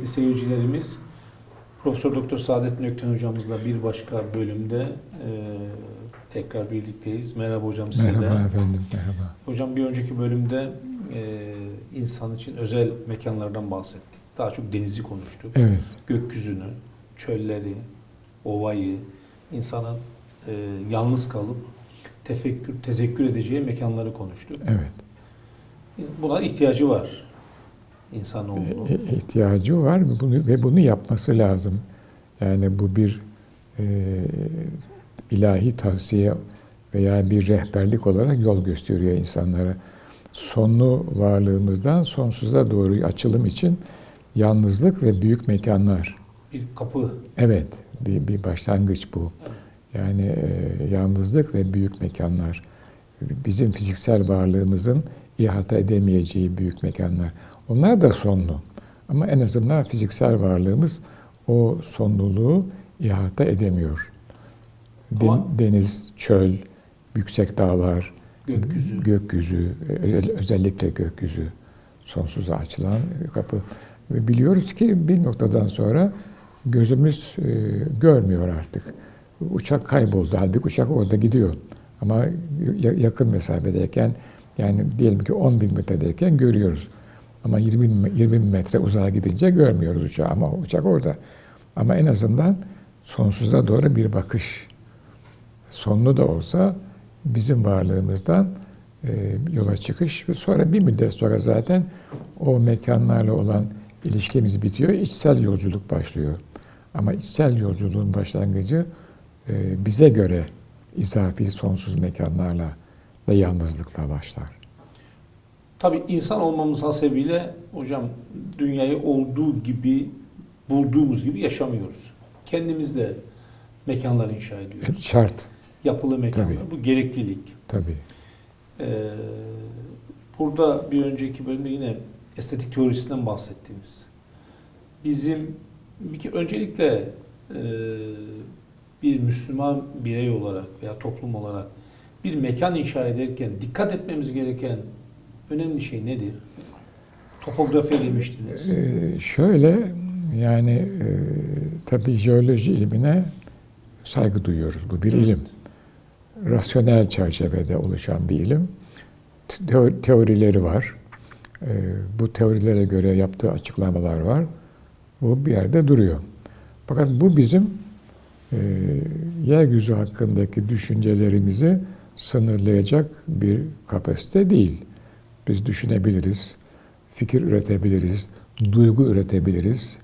Kıymetli seyircilerimiz. Profesör Doktor Saadettin Ökten hocamızla bir başka bölümde e, tekrar birlikteyiz. Merhaba hocam size Merhaba de. efendim, merhaba. Hocam bir önceki bölümde e, insan için özel mekanlardan bahsettik. Daha çok denizi konuştuk. Evet, Gökyüzünü, çölleri, ovayı, insanın e, yalnız kalıp tefekkür, tezekkür edeceği mekanları konuştuk. evet. Buna ihtiyacı var insanoğlunun. E, e, ihtiyacı var mı bunu ve bunu yapması lazım. Yani bu bir e, ilahi tavsiye veya bir rehberlik olarak yol gösteriyor insanlara. Sonlu varlığımızdan sonsuza doğru açılım için yalnızlık ve büyük mekanlar. Bir kapı Evet, bir, bir başlangıç bu. Yani e, yalnızlık ve büyük mekanlar. Bizim fiziksel varlığımızın ihata edemeyeceği büyük mekanlar. Onlar da sonlu. Ama en azından fiziksel varlığımız o sonluluğu ihata edemiyor. Den- Ama- deniz, çöl, yüksek dağlar, Gökyüzü. gökyüzü, özellikle gökyüzü sonsuza açılan kapı. Ve biliyoruz ki bir noktadan sonra gözümüz e, görmüyor artık. Uçak kayboldu. Halbuki uçak orada gidiyor. Ama ya- yakın mesafedeyken yani diyelim ki 10 bin metredeyken görüyoruz. Ama 20, bin- 20 bin metre uzağa gidince görmüyoruz uçağı ama uçak orada. Ama en azından sonsuza doğru bir bakış. Sonlu da olsa bizim varlığımızdan e, yola çıkış ve sonra bir müddet sonra zaten o mekanlarla olan ilişkimiz bitiyor, içsel yolculuk başlıyor. Ama içsel yolculuğun başlangıcı e, bize göre izafi sonsuz mekanlarla ve yalnızlıkla başlar. Tabii insan olmamız hasebiyle hocam dünyayı olduğu gibi bulduğumuz gibi yaşamıyoruz. Kendimiz de mekanlar inşa ediyoruz. Şart Yapılı mekanlar. Tabii. Bu gereklilik. tabii. Ee, burada bir önceki bölümde yine estetik teorisinden bahsettiniz. Bizim bir ke- öncelikle e, bir Müslüman birey olarak veya toplum olarak bir mekan inşa ederken dikkat etmemiz gereken önemli şey nedir? Topografi demiştiniz. Ee, şöyle yani e, tabii jeoloji ilmine saygı duyuyoruz. Bu bir Evet. ilim. Rasyonel çerçevede oluşan bir ilim. Teo- teorileri var. Ee, bu teorilere göre yaptığı açıklamalar var. Bu bir yerde duruyor. Fakat bu bizim e, yeryüzü hakkındaki düşüncelerimizi sınırlayacak bir kapasite değil. Biz düşünebiliriz, fikir üretebiliriz, duygu üretebiliriz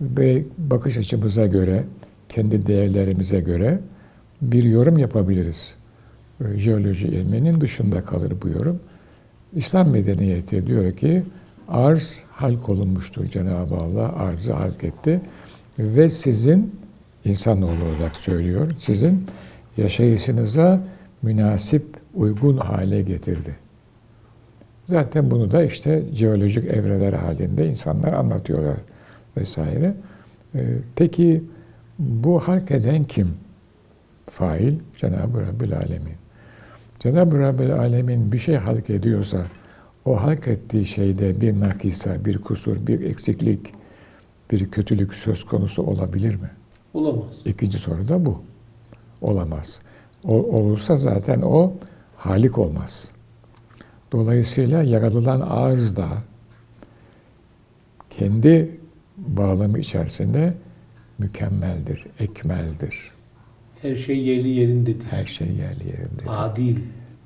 ve bakış açımıza göre, kendi değerlerimize göre bir yorum yapabiliriz. E, Jeoloji ilminin dışında kalır bu yorum. İslam medeniyeti diyor ki arz halk olunmuştur Cenab-ı Allah arzı halk etti ve sizin insanoğlu olarak söylüyor sizin yaşayışınıza münasip uygun hale getirdi. Zaten bunu da işte jeolojik evreler halinde insanlar anlatıyorlar vesaire. Ee, Peki bu halk eden kim? Fail Cenab-ı Rabbül Alemin. Cenab-ı Rabbül Alemin bir şey halk ediyorsa o halk ettiği şeyde bir nakisa, bir kusur, bir eksiklik, bir kötülük söz konusu olabilir mi? Olamaz. İkinci soru da bu. Olamaz. Olursa zaten o halik olmaz. Dolayısıyla yaratılan ağız da kendi bağlamı içerisinde mükemmeldir, ekmeldir. Her şey yerli yerindedir. Her şey yerli yerinde. Adil.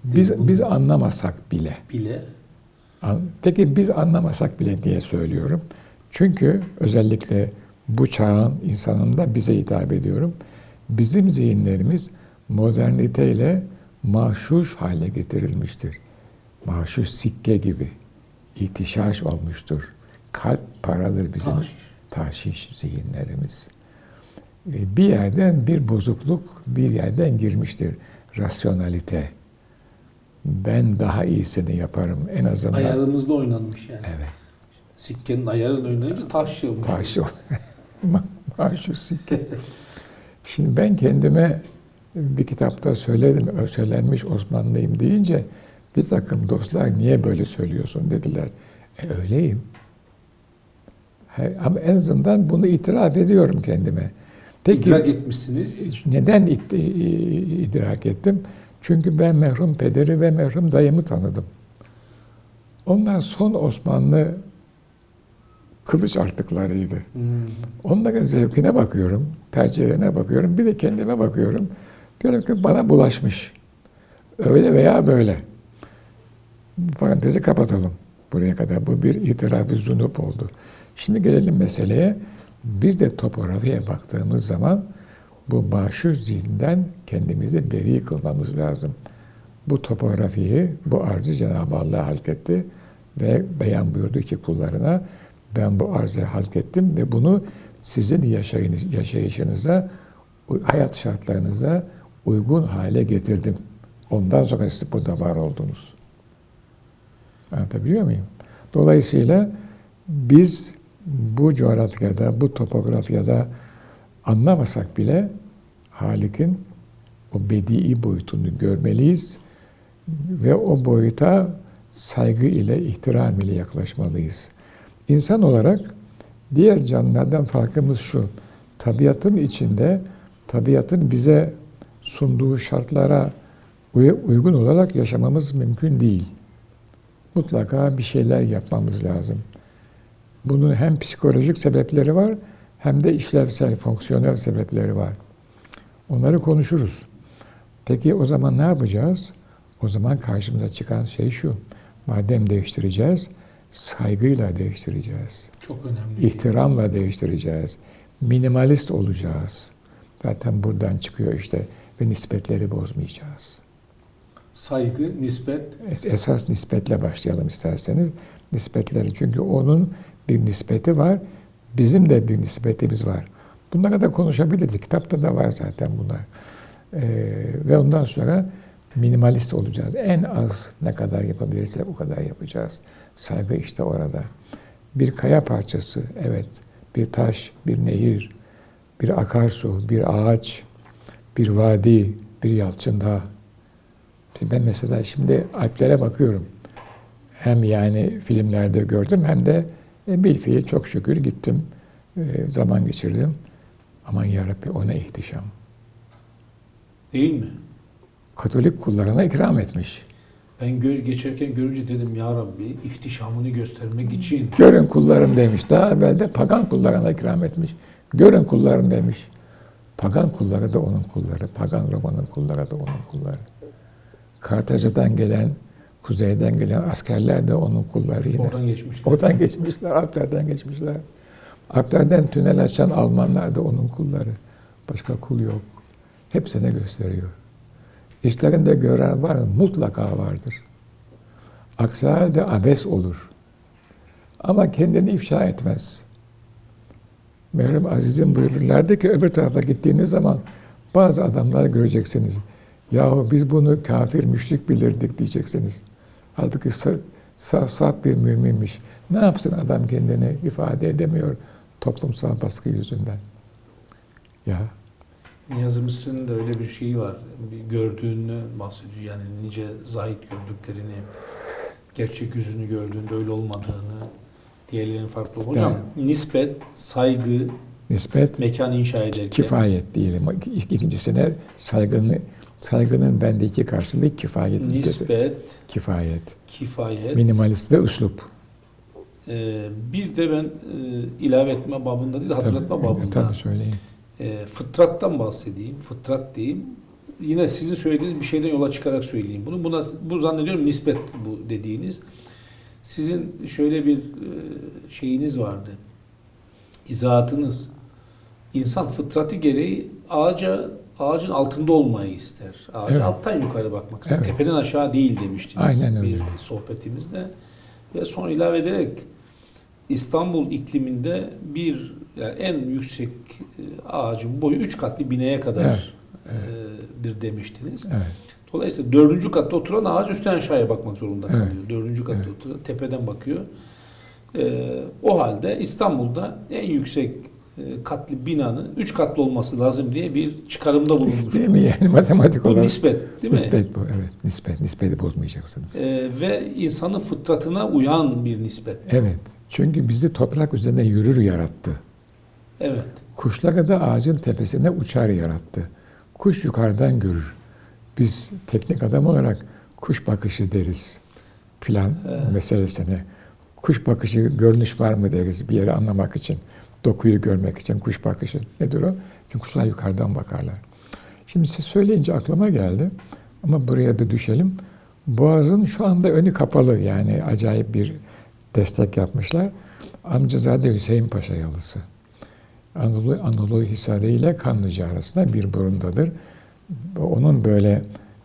Biz, biz anlamasak bile, bile Peki biz anlamasak bile diye söylüyorum. Çünkü özellikle bu çağın insanında bize hitap ediyorum. Bizim zihinlerimiz moderniteyle mahşuş hale getirilmiştir. Mahşuş sikke gibi itişaş olmuştur. Kalp paradır bizim Tahşiş. tahşiş zihinlerimiz. E, Bir yerden bir bozukluk bir yerden girmiştir. Rasyonalite. Ben daha iyisini yaparım en azından. ayarımızda oynanmış yani. Evet. Sikkenin ayarını oynayınca taş yılmış. Taş Mahşu sikke. Şimdi ben kendime bir kitapta söyledim, öselenmiş Osmanlıyım deyince bir takım dostlar niye böyle söylüyorsun dediler. E öyleyim. Ama en azından bunu itiraf ediyorum kendime. Peki İdrak etmişsiniz. neden it- idrak ettim? Çünkü ben merhum pederi ve merhum dayımı tanıdım. Onlar son Osmanlı kılıç artıklarıydı. Hmm. Onların zevkine bakıyorum, tercihlerine bakıyorum, bir de kendime bakıyorum. Diyorum ki bana bulaşmış. Öyle veya böyle. Bu parantezi kapatalım. Buraya kadar bu bir itiraf-ı zunup oldu. Şimdi gelelim meseleye. Biz de topografiye baktığımız zaman bu maşur zihninden kendimizi beri kılmamız lazım. Bu topografiyi, bu arzı Cenab-ı Allah halketti ve beyan buyurdu ki kullarına ben bu arzı halkettim ve bunu sizin yaşayın, yaşayışınıza, hayat şartlarınıza uygun hale getirdim. Ondan sonra siz burada var oldunuz. Anlatabiliyor muyum? Dolayısıyla biz bu coğrafyada, bu topografyada anlamasak bile Halik'in o bedii boyutunu görmeliyiz ve o boyuta saygı ile, ihtiram ile yaklaşmalıyız. İnsan olarak diğer canlılardan farkımız şu. Tabiatın içinde, tabiatın bize sunduğu şartlara uy- uygun olarak yaşamamız mümkün değil. Mutlaka bir şeyler yapmamız lazım. Bunun hem psikolojik sebepleri var hem de işlevsel, fonksiyonel sebepleri var. Onları konuşuruz. Peki o zaman ne yapacağız? O zaman karşımıza çıkan şey şu. Madem değiştireceğiz, saygıyla değiştireceğiz. Çok önemli. İhtiramla değiştireceğiz. Minimalist olacağız. Zaten buradan çıkıyor işte ve nispetleri bozmayacağız. Saygı, nispet. Es- Esas nispetle başlayalım isterseniz. Nispetleri çünkü onun bir nispeti var. Bizim de bir nispetimiz var. Bunlara da konuşabiliriz. Kitapta da var zaten bunlar. Ee, ve ondan sonra minimalist olacağız. En az ne kadar yapabilirsek o kadar yapacağız. Saygı işte orada. Bir kaya parçası, evet. Bir taş, bir nehir, bir akarsu, bir ağaç, bir vadi, bir yalçın. Şimdi Ben mesela şimdi Alplere bakıyorum. Hem yani filmlerde gördüm hem de e, bilfiil çok şükür gittim. E, zaman geçirdim. Aman yarabbi o ne ihtişam. Değil mi? Katolik kullarına ikram etmiş. Ben gö- geçerken görünce dedim ya Rabbi ihtişamını göstermek için Görün kullarım demiş. Daha evvel de pagan kullarına ikram etmiş. Görün kullarım demiş. Pagan kulları da onun kulları. Pagan Roma'nın kulları da onun kulları. Kartaca'dan gelen, kuzeyden gelen askerler de onun kulları yine. oradan geçmişler. Oradan geçmişler, Alplerden geçmişler. Alplerden tünel açan Almanlar da onun kulları. Başka kul yok. Hepsine gösteriyor. İşlerinde gören var mı? Mutlaka vardır. Aksi halde abes olur. Ama kendini ifşa etmez. Merhum Aziz'in buyururlardı ki öbür tarafa gittiğiniz zaman bazı adamlar göreceksiniz. Yahu biz bunu kafir, müşrik bilirdik diyeceksiniz. Halbuki sa- saf saf bir müminmiş. Ne yapsın adam kendini ifade edemiyor toplumsal baskı yüzünden. Ya Niyazi Mısır'ın da öyle bir şeyi var. Bir gördüğünü bahsediyor. Yani nice zahit gördüklerini, gerçek yüzünü gördüğünde öyle olmadığını, diğerlerinin farklı olduğunu. Hocam nispet, saygı, nispet mekan inşa ederken kifayet diyelim. İk- İkincisine saygını saygının bendeki karşılığı kifayet ilkesi. nispet, Kifayet. kifayet. Minimalist ve üslup. Ee, bir de ben e, ilave etme babında değil, hatırlatma Tabii, babında. Tabii söyleyin. E, fıtrattan bahsedeyim. Fıtrat diyeyim. Yine sizin söylediğiniz bir şeyden yola çıkarak söyleyeyim bunu. Buna, bu zannediyorum nispet bu dediğiniz. Sizin şöyle bir e, şeyiniz vardı. İzahatınız. İnsan fıtratı gereği ağaca ağacın altında olmayı ister. Ağaca Evet. alttan yukarı bakmak ister. Evet. Tepeden aşağı değil demiştiniz Aynen öyle. bir sohbetimizde. Ve son ilave ederek İstanbul ikliminde bir yani en yüksek e, ağacın boyu üç katlı bineye kadar e, demiştiniz. Evet. Dolayısıyla dördüncü katta oturan ağaç üstten aşağıya bakmak zorunda Evet. kalıyor. Dördüncü katta Evet. oturan tepeden bakıyor. E, o halde İstanbul'da en yüksek e, katlı binanın 3 katlı olması lazım diye bir çıkarımda bulunmuş. Değil mi yani matematik Bu olarak? nispet değil mi? Nispet bu evet. Nispet. Nispeti bozmayacaksınız. E, ve insanın fıtratına uyan bir nispet. Evet. Çünkü bizi toprak üzerinde yürür yarattı. Evet. Kuşları da ağacın tepesinde uçar yarattı. Kuş yukarıdan görür. Biz teknik adam olarak kuş bakışı deriz. Plan Evet. meselesine. Kuş bakışı görünüş var mı deriz bir yeri anlamak için. Dokuyu görmek için kuş bakışı. Nedir o? Çünkü kuşlar yukarıdan bakarlar. Şimdi siz söyleyince aklıma geldi. Ama buraya da düşelim. Boğaz'ın şu anda önü kapalı. Yani acayip bir destek yapmışlar. Amcazade Hüseyin Paşa yalısı. Anadolu, Anadolu Hisarı ile Kanlıca arasında bir burundadır. Onun böyle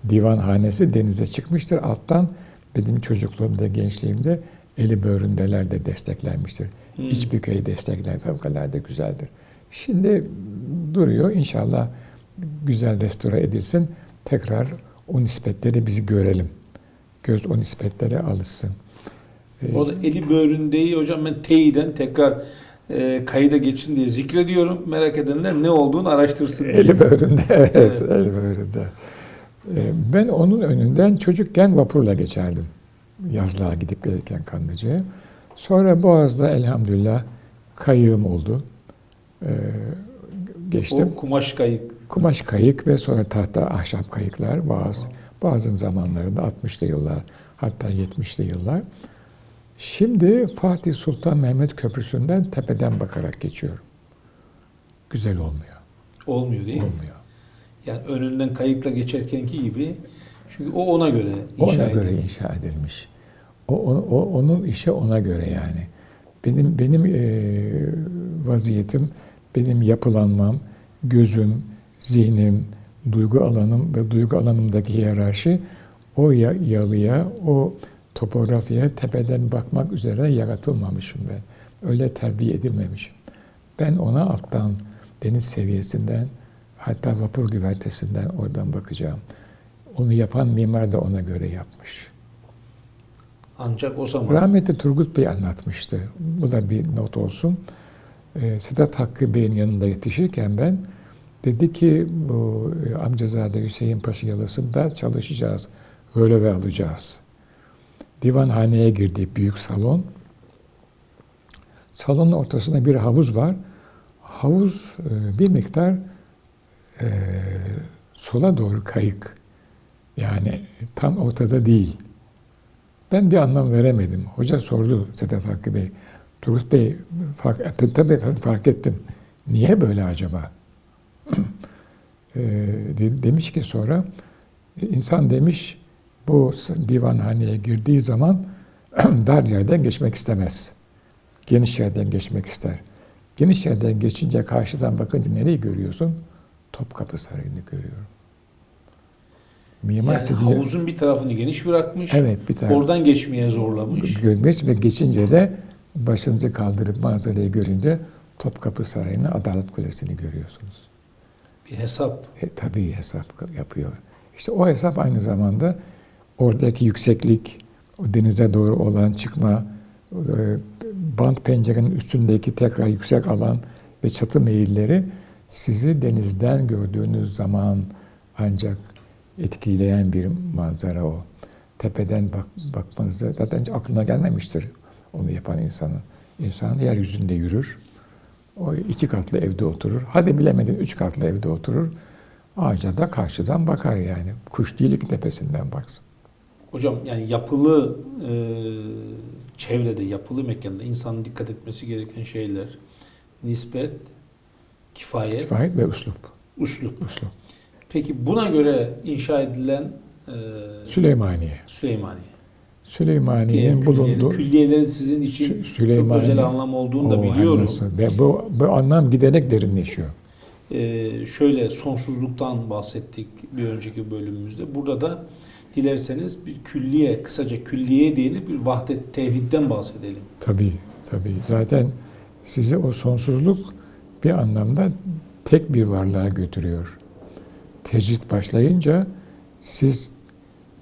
divanhanesi denize çıkmıştır. Alttan benim çocukluğumda, gençliğimde eli böğründeler de desteklenmiştir. Hmm. İç bükeyi destekler fevkalade güzeldir. Şimdi duruyor. İnşallah güzel restore edilsin. Tekrar o nispetleri bizi görelim. Göz o nispetlere alışsın. Ee, O da eli böğründeyi hocam ben teyiden tekrar e, kayıda geçsin diye zikrediyorum. Merak edenler ne olduğunu araştırsın diye. Eli böğründe, evet, Evet. eli böğründe. Ee, Ben onun önünden çocukken vapurla geçerdim. Yazlığa gidip gelirken Kanlıca'ya. Sonra Boğaz'da elhamdülillah kayığım oldu. Ee, Geçtim. O kumaş kayık. Kumaş kayık ve sonra tahta ahşap kayıklar bazı bazı zamanlarında 60'lı yıllar hatta 70'li yıllar. Şimdi Fatih Sultan Mehmet Köprüsü'nden tepeden bakarak geçiyorum. Güzel olmuyor. Olmuyor değil mi? Olmuyor. Yani önünden kayıkla geçerkenki gibi. Çünkü o ona göre inşa Ona göre edildi. inşa edilmiş. O, o, onun işi ona göre yani. Benim benim eee, vaziyetim, benim yapılanmam, gözüm, zihnim, duygu alanım ve duygu alanımdaki hiyerarşi o ya- yalıya, o topografyaya tepeden bakmak üzere yaratılmamışım ben. Öyle terbiye edilmemişim. Ben ona alttan, deniz seviyesinden, hatta vapur güvertesinden oradan bakacağım. Onu yapan mimar da ona göre yapmış. Ancak o zaman Rahmetli Turgut Bey anlatmıştı. Bu da bir not olsun. Ee, Sedat Hakkı Bey'in yanında yetişirken ben dedi ki bu e, amcazade Hüseyin Paşa yalısında çalışacağız. Röleve alacağız. Divanhaneye girdi büyük salon. Salonun ortasında bir havuz var. Havuz e, bir miktar e, sola doğru kayık. Yani tam ortada değil. Ben bir anlam veremedim. Hoca sordu Sedat Hakkı Bey. Turgut Bey fark, e, tabii fark ettim. Niye böyle acaba? De- demiş ki sonra insan demiş bu divanhaneye girdiği zaman dar yerden geçmek istemez. Geniş yerden geçmek ister. Geniş yerden geçince karşıdan bakınca nereyi görüyorsun? Topkapı Sarayı'nı görüyorum. Mimar yani sizi havuzun bir tarafını geniş bırakmış. evet bir tane Oradan geçmeye zorlamış. görmüş ve geçince de başınızı kaldırıp manzarayı görünce Topkapı Sarayı'nı, Adalet Kulesi'ni görüyorsunuz. Bir hesap. E, tabii hesap yapıyor. İşte o hesap aynı zamanda oradaki yükseklik, o denize doğru olan çıkma, e, bant pencerenin üstündeki tekrar yüksek alan ve çatı meyilleri sizi denizden gördüğünüz zaman ancak etkileyen bir manzara o. Tepeden bak, bakmanızda zaten hiç aklına gelmemiştir onu yapan insanın. İnsan yeryüzünde yürür, o iki katlı evde oturur. Hadi bilemedin üç katlı evde oturur. Ağaca da karşıdan bakar yani. Kuş değil ki tepesinden baksın. Hocam yani yapılı e, çevrede, yapılı mekanda insanın dikkat etmesi gereken şeyler nispet, kifayet, Kifayet ve üslup. uslup. üslup. Peki buna göre inşa edilen e, Süleymaniye. Süleymaniye. Süleymaniye'nin bulunduğu külliyeleri sizin için çok özel anlam olduğunu da biliyorum. Ve bu, bu anlam giderek derinleşiyor. Ee, şöyle sonsuzluktan bahsettik bir önceki bölümümüzde. Burada da dilerseniz bir külliye, kısaca külliye diyelim bir vahdet tevhidden bahsedelim. Tabii, tabii. Zaten sizi o sonsuzluk bir anlamda tek bir varlığa götürüyor. Tecrit başlayınca siz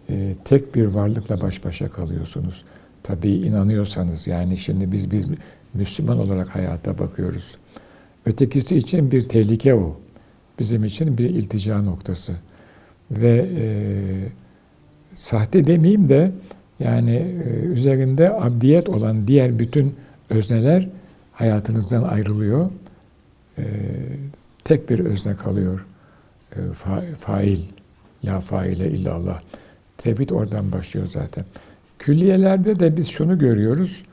e, tek bir varlıkla baş başa kalıyorsunuz. Tabii inanıyorsanız yani şimdi biz biz Müslüman olarak hayata bakıyoruz. Ötekisi için bir tehlike o. Bizim için bir iltica noktası. Ve e, sahte demeyeyim de yani e, üzerinde abdiyet olan diğer bütün özneler hayatınızdan ayrılıyor. E, tek bir özne kalıyor. E, fa- fail. La faile illallah. Tevhid oradan başlıyor zaten. Külliyelerde de biz şunu görüyoruz.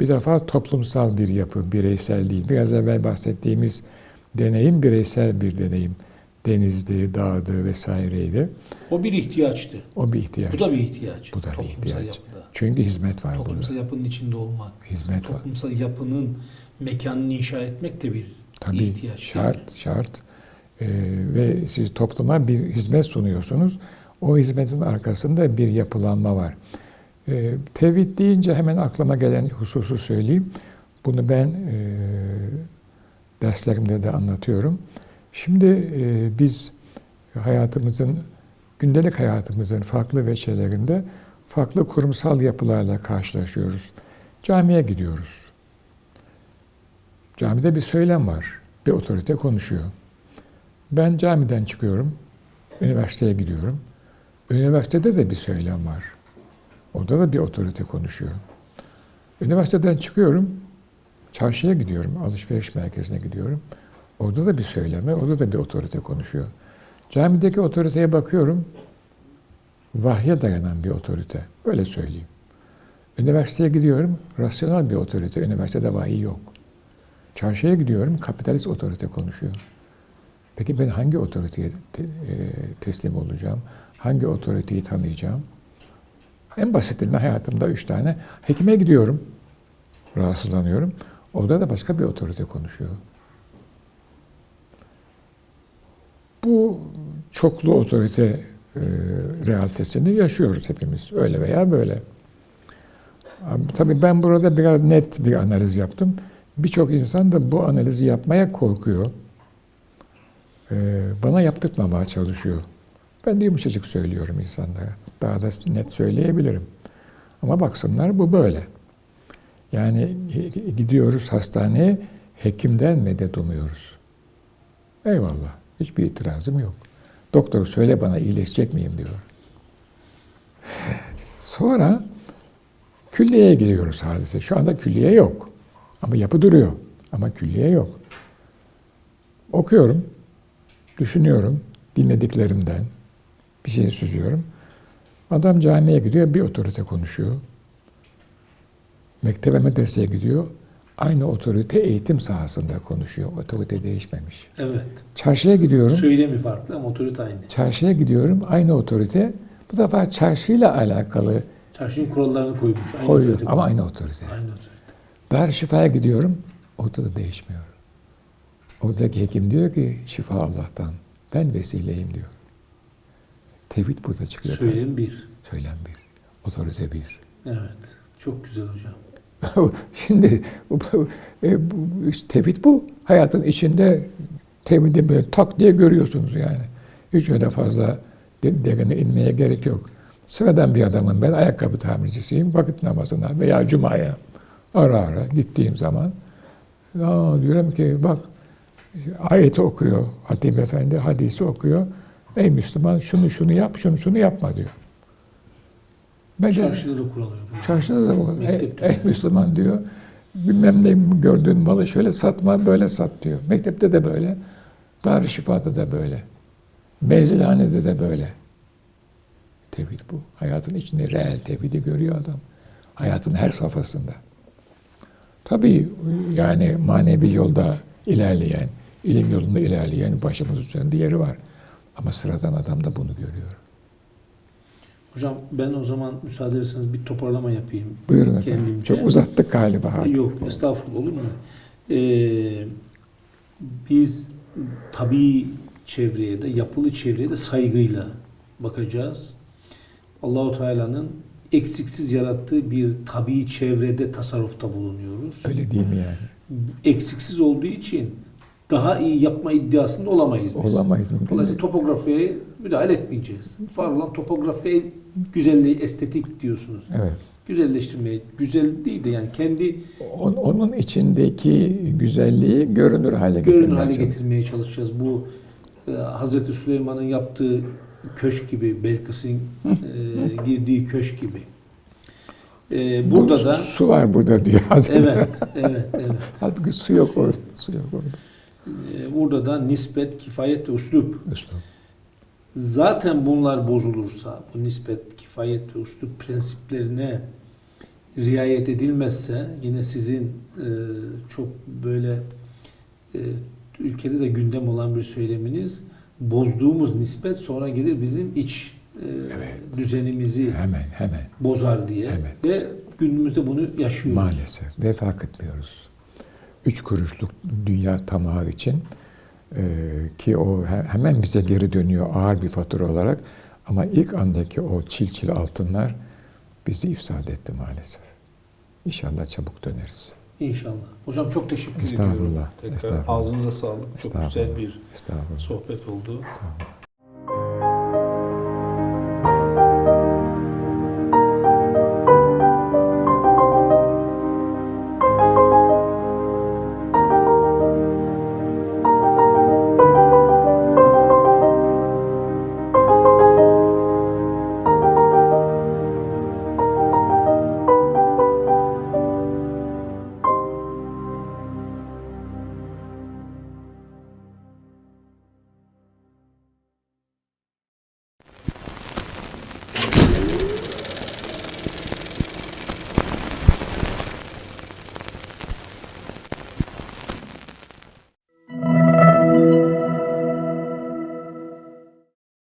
Bir defa toplumsal bir yapı, bireysel değil. Biraz evvel bahsettiğimiz deneyim bireysel bir deneyim. Denizdi, dağdı vesaireydi. O bir ihtiyaçtı. O bir ihtiyaç. Bu da bir ihtiyaç. Bu da bir Toplumsal ihtiyaç. yapıda. Çünkü hizmet var burada. Toplumsal yapının içinde olmak. Hizmet var. Toplumsal yapının mekanını inşa etmek de bir Tabii ihtiyaç. şart, şart. Ee, ve siz topluma bir hizmet sunuyorsunuz. O hizmetin arkasında bir yapılanma var. Ee, tevhid deyince hemen aklıma gelen hususu söyleyeyim. Bunu ben e, derslerimde de anlatıyorum. Şimdi e, biz hayatımızın, gündelik hayatımızın farklı veçelerinde farklı kurumsal yapılarla karşılaşıyoruz. Camiye gidiyoruz. Camide bir söylem var. Bir otorite konuşuyor. Ben camiden çıkıyorum. Üniversiteye gidiyorum. Üniversitede de bir söylem var. Orada da bir otorite konuşuyor. Üniversiteden çıkıyorum. Çarşıya gidiyorum. Alışveriş merkezine gidiyorum. Orada da bir söyleme, orada da bir otorite konuşuyor. Camideki otoriteye bakıyorum. Vahye dayanan bir otorite. Öyle söyleyeyim. Üniversiteye gidiyorum. Rasyonel bir otorite. Üniversitede vahiy yok. Çarşıya gidiyorum, kapitalist otorite konuşuyor. Peki ben hangi otoriteye te- e, teslim olacağım? Hangi otoriteyi tanıyacağım? En basitinden hayatımda üç tane. Hekime gidiyorum, rahatsızlanıyorum. Orada da başka bir otorite konuşuyor. Bu çoklu otorite e, realitesini yaşıyoruz hepimiz. Öyle veya böyle. Abi, Tabii ben burada biraz net bir analiz yaptım. Birçok insan da bu analizi yapmaya korkuyor. Ee, bana yaptırtmamaya çalışıyor. Ben de yumuşacık söylüyorum insanlara. Daha da net söyleyebilirim. Ama baksınlar bu böyle. Yani gidiyoruz hastaneye, hekimden medet umuyoruz. Eyvallah, hiçbir itirazım yok. Doktor söyle bana iyileşecek miyim diyor. Sonra külliyeye giriyoruz hadise. Şu anda külliye yok. Ama yapı duruyor. Ama külliye yok. Okuyorum, düşünüyorum, dinlediklerimden bir şey süzüyorum. Adam camiye gidiyor, bir otorite konuşuyor. Mektebe medreseye gidiyor, aynı otorite eğitim sahasında konuşuyor. Otorite değişmemiş. Evet. Çarşıya gidiyorum, Söylemi farklı ama otorite aynı. çarşıya gidiyorum, aynı otorite. Bu defa çarşıyla alakalı Çarşının kurallarını koymuş. Aynı koyuyor otorite ama aynı otorite. Aynı otorite. Dar şifaya gidiyorum, orada da değişmiyor. Oradaki hekim diyor ki şifa Allah'tan, ben vesileyim diyor. Tevhid burada çıkıyor. Söylem bir. Söylem bir, otorite bir. Evet. Çok güzel hocam. Şimdi bu, e, bu- tevhid bu. Hayatın içinde tevhidi böyle tak diye görüyorsunuz yani. Hiç öyle fazla de- derine inmeye gerek yok. Sıradan bir adamım ben, ayakkabı tamircisiyim. Vakit namazına veya cumaya ara ara gittiğim zaman aa, diyorum ki bak ayeti okuyor Hatip Efendi, hadisi okuyor. Ey Müslüman şunu şunu yap, şunu şunu yapma diyor. Ben de- Çarşıda da kural yok. Çarşıda da bu. Ey, ey. Müslüman diyor. Bilmem ne gördüğün malı şöyle satma, böyle sat diyor. Mektepte de böyle. Darüşşifada da böyle. Menzilhanede de böyle. Tevhid bu. Hayatın içinde reel tevhidi görüyor adam. Hayatın her safhasında. Tabii yani manevi yolda ilerleyen, ilim yolunda ilerleyen başımız üzerinde yeri var. Ama sıradan adam da bunu görüyor. Hocam ben o zaman müsaade ederseniz bir toparlama yapayım. Buyurun efendim. Kendimce. Çok uzattık galiba. Yok estağfurullah olur mu? Ee, biz tabii çevreye de yapılı çevreye de saygıyla bakacağız. Allahu Teala'nın eksiksiz yarattığı bir tabii çevrede tasarrufta bulunuyoruz. Öyle değil mi yani? Eksiksiz olduğu için daha iyi yapma iddiasında olamayız biz. Olamayız mümkün Dolayısıyla değil. topografiye müdahale etmeyeceğiz. Var olan topografi güzelliği, estetik diyorsunuz. Evet. güzelleştirmeye, güzel değil de yani kendi On- Onun içindeki güzelliği görünür hale görünür getirmeye hale getirmeye çalışacağız. Bu e, Hazreti Süleyman'ın yaptığı köşk gibi, Belkıs'ın e, girdiği köşk gibi. E, burada Bu da su var burada diyor. evet, evet, evet. Halbuki su yok orada. Su yok orada. Burada da nispet, kifayet ve üslup. Üslup. Zaten bunlar bozulursa, bu nispet, kifayet ve üslup prensiplerine riayet edilmezse yine sizin e, çok böyle e, ülkede de gündem olan bir söyleminiz bozduğumuz nispet sonra gelir bizim iç e, düzenimizi Hemen hemen. bozar diye Evet. ve günümüzde bunu yaşıyoruz. Maalesef. Ve fark etmiyoruz. Üç kuruşluk dünya tamahı için e, ki o he- hemen bize geri dönüyor ağır bir fatura olarak. Ama ilk andaki o çil çil altınlar bizi ifsad etti maalesef. İnşallah çabuk döneriz. İnşallah. Hocam çok teşekkür Estağfurullah, ediyorum. Tekrar estağfurullah. ağzınıza sağlık. Çok güzel bir sohbet oldu. Estağfurullah.